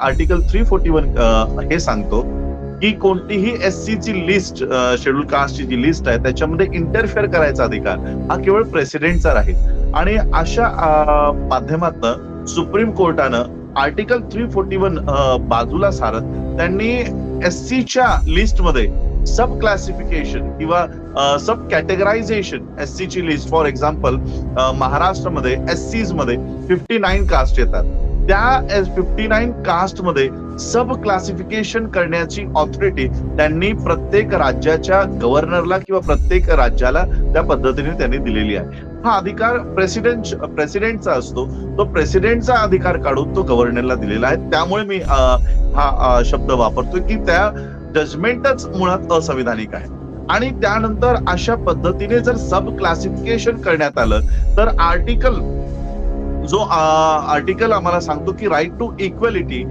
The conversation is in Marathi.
आर्टिकल थ्री फोर्टी वन हे सांगतो की कोणतीही एस सी ची लिस्ट शेड्यूल कास्टची जी लिस्ट आहे त्याच्यामध्ये इंटरफेअर करायचा अधिकार हा केवळ प्रेसिडेंटचा राहील. आणि अशा माध्यमातनं सुप्रीम कोर्टानं आर्टिकल थ्री फोर्टी वन बाजूला सारत त्यांनी एस सीच्या लिस्टमध्ये सब क्लासिफिकेशन किंवा सब कॅटेगरायझेशन एस सीची लिस्ट फॉर एक्झाम्पल महाराष्ट्रामध्ये एस सीजमध्ये फिफ्टी नाईन कास्ट येतात. त्या फिफ्टी नाईन कास्टमध्ये सब क्लासिफिकेशन करण्याची ऑथॉरिटी त्यांनी प्रत्येक राज्याच्या गव्हर्नरला किंवा प्रत्येक राज्याला त्या पद्धतीने त्यांनी दिलेली आहे. हा अधिकार प्रेसिडेंट प्रेसिडेंटचा असतो. तो प्रेसिडेंटचा अधिकार काढून तो गव्हर्नरला दिलेला आहे. त्यामुळे मी हा शब्द वापरतोय की त्या जजमेंटच मुळात असंविधानिक आहे. आणि त्यानंतर अशा पद्धतीने जर सब क्लासिफिकेशन करण्यात आलं तर आर्टिकल जो आर्टिकल आम्हाला सांगतो की राईट टू इक्वेलिटी